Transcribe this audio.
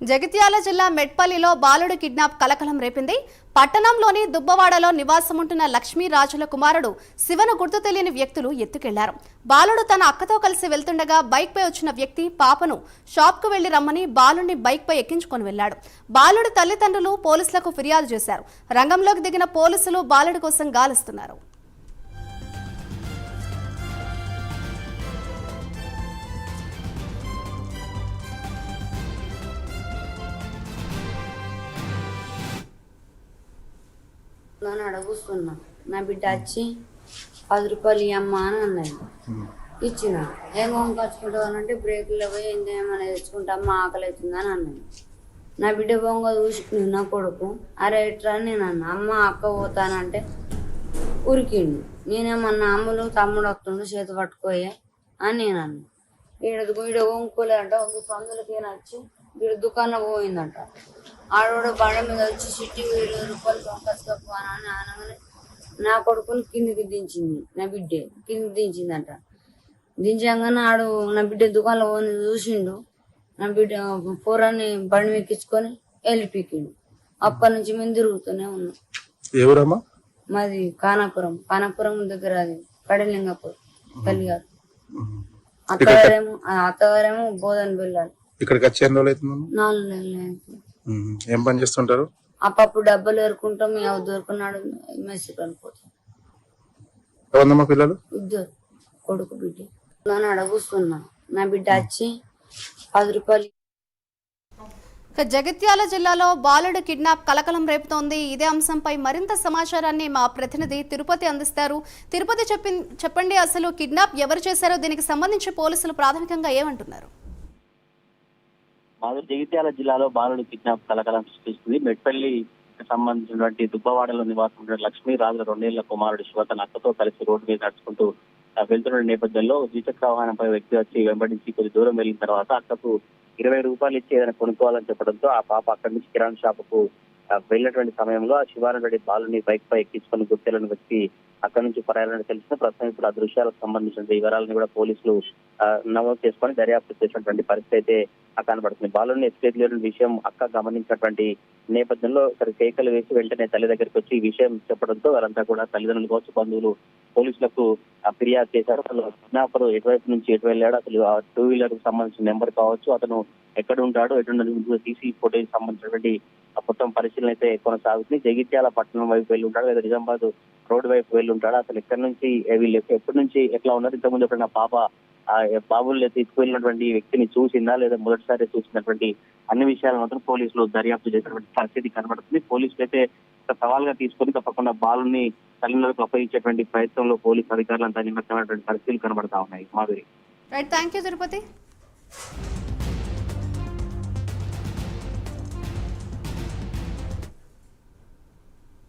జగిత్యాల జిల్లా మెట్పల్లిలో బాలుడు కిడ్నాప్ కలకలం రేపింది. పట్టణంలోని దుబ్బవాడలో నివాసముంటున్న లక్ష్మీ రాజుల కుమారుడు శివను గుర్తు తెలియని వ్యక్తులు ఎత్తుకెళ్ళారు. బాలుడు తన అక్కతో కలిసి వెళ్తుండగా బైక్పై వచ్చిన వ్యక్తి పాపను షాప్కు వెళ్ళి రమ్మని బాలుడిని బైక్పై ఎక్కించుకొని వెళ్ళాడు బాలుడి తల్లిదండ్రులు పోలీసులకు ఫిర్యాదు చేశారు. రంగంలోకి దిగిన పోలీసులు బాలుడి కోసం గాలిస్తున్నారు. అని అడగుస్తున్నా. నా బిడ్డ వచ్చి పది రూపాయలు ఇవ్వమ్మా అని అన్నది. ఇచ్చిన. ఏం కొనుకొచ్చుకుంటావు అంటే బ్రేకుల్లో పోయి ఏం ఏమైనా తెచ్చుకుంటా అమ్మ ఆకలి అవుతుందని అన్నది. నా బిడ్డ బొంగ చూసి నా కొడుకు అరే ఎట్రా? అని నేను అన్న. అమ్మ అక్క పోతానంటే ఉరికిండు. నేనేమన్నా అమ్ములు తమ్ముడు వస్తుండు చేతి పట్టుకోయే? అని నేను అన్న. ఈడ ఈడ వంకోలేదంట ఒక సందులకి వచ్చి ఈడ దుకాణం పోయిందంట. ఆడోడు బండ మీద వచ్చి సిట్టి ఇరవై రూపాయలు కొనుకొచ్చుకోకు అని అనగానే నా కొడుకుని కిందికి దించింది నా బిడ్డే కిందికి దించిందంట. దించగానే ఆడు నా బిడ్డ దుకాణంలో పోని చూసిండు నా బిడ్డ పూరాన్ని బండి ఎక్కించుకొని వెళ్ళిపీకిండు అప్పటి నుంచి మేము తిరుగుతూనే ఉన్నాం. ఎవరమ్మా? మాది కానాపురం కానాపురం దగ్గర అది కడలింగపూర్ తల్లి గారు. అత్తగారేమో అత్తగారేమో బోధన వెళ్ళాలి ఇక్కడికి వచ్చి నాలుగు నెలలు. ఏం పని చేస్తుంటారు? అప్పుడు డబ్బులు ఏరుకుంటాం ఎవరు దొరుకున్నాడు మెస్సి వెళ్ళిపోతాం ఎవరమ్మా పిల్లలు? ఇద్దరు కొడుకు బిడ్డ. నన్ను అడగుస్తున్నా నా బిడ్డ వచ్చి పది రూపాయలు జగిత్యాల జిల్లాలో బాలుడు కిడ్నాప్ కలకలం రేపుతోంది. ఇదే అంశంపై మరింత సమాచారాన్ని మా ప్రతినిధి తిరుపతి అందిస్తారు. తిరుపతి చెప్పి చెప్పండి అసలు కిడ్నాప్ ఎవరు చేశారో దీనికి సంబంధించి పోలీసులు ప్రాథమికంగా ఏమంటున్నారు? మాధురి జగిత్యాల జిల్లాలో బాలుడు కిడ్నాప్ కలకలం సృష్టిస్తుంది. మెట్పల్లి సంబంధించినటువంటి దుబ్బవాడలో నివాసం లక్ష్మీ రాజుల రెండేళ్ళ కుమారుడు శివ తన అక్కతో కలిసి రోడ్డు మీద నడుచుకుంటూ వెళ్తున్న నేపథ్యంలో ద్విచక్ర వాహనంపై వ్యక్తి వచ్చి వెంబడించి కొద్ది దూరం వెళ్ళిన తర్వాత అక్కకు ఇరవై రూపాయలు ఇచ్చి ఏదైనా కొనుక్కోవాలని చెప్పడంతో ఆ పాప అక్కడి నుంచి కిరాణా షాపుకు వెళ్ళినటువంటి సమయంలో ఆ శివారెడ్డి బాలుని బైక్ పై ఎక్కించుకుని గుర్తెలను వచ్చి అక్కడి నుంచి పరాయాలని తెలిసిన ప్రస్తుతం ఇప్పుడు ఆ దృశ్యాలకు సంబంధించిన వివరాలను కూడా పోలీసులు నమోదు చేసుకొని దర్యాప్తు చేసినటువంటి పరిస్థితి అయితే కనబడుతుంది. బాలుని ఎస్కేట్ లేని విషయం అక్క గమనించినటువంటి నేపథ్యంలో ఇక్కడ కేకలు వేసి వెంటనే తల్లి దగ్గరికి వచ్చి ఈ విషయం చెప్పడంతో వారంతా కూడా తల్లిదండ్రులు కావచ్చు బంధువులు పోలీసులకు ఫిర్యాదు చేశారు. అసలు కిడ్నాపర్ ఎటువైపు నుంచి ఎటు వెళ్ళాడు? అసలు ఆ టూ వీలర్కు సంబంధించిన నెంబర్ కావచ్చు అతను ఎక్కడ ఉంటాడు ఎటు సీసీ ఫోటేజ్ సంబంధించినటువంటి మొత్తం పరిశీలన అయితే కొనసాగుతుంది. జగిత్యాల పట్టణం వైపు వెళ్ళి ఉంటాడు. లేదా నిజామాబాద్ రోడ్డు వైపు వెళ్ళి ఉంటాడు అసలు ఎక్కడి నుంచి వీళ్ళు ఎప్పటి నుంచి ఎట్లా ఉన్నారు? ఇంతకుముందు ఎప్పుడైనా పాప ఆ బాబుల్ని తీసుకువెళ్ళినటువంటి వ్యక్తిని చూసిందా? లేదా మొదటిసారి చూసినటువంటి అన్ని విషయాలు మాత్రం పోలీసులు దర్యాప్తు చేసినటువంటి పరిస్థితి కనబడుతుంది. పోలీసులు అయితే ఒక సవాల్గా తీసుకొని తప్పకుండా బాలుని తల్లిదండ్రులకు అప్పగించేటువంటి ప్రయత్నంలో పోలీసు అధికారులంతా నిమగ్నమైనటువంటి పరిస్థితులు కనబడతా ఉన్నాయి. Madhuri. Right thank you Tirupati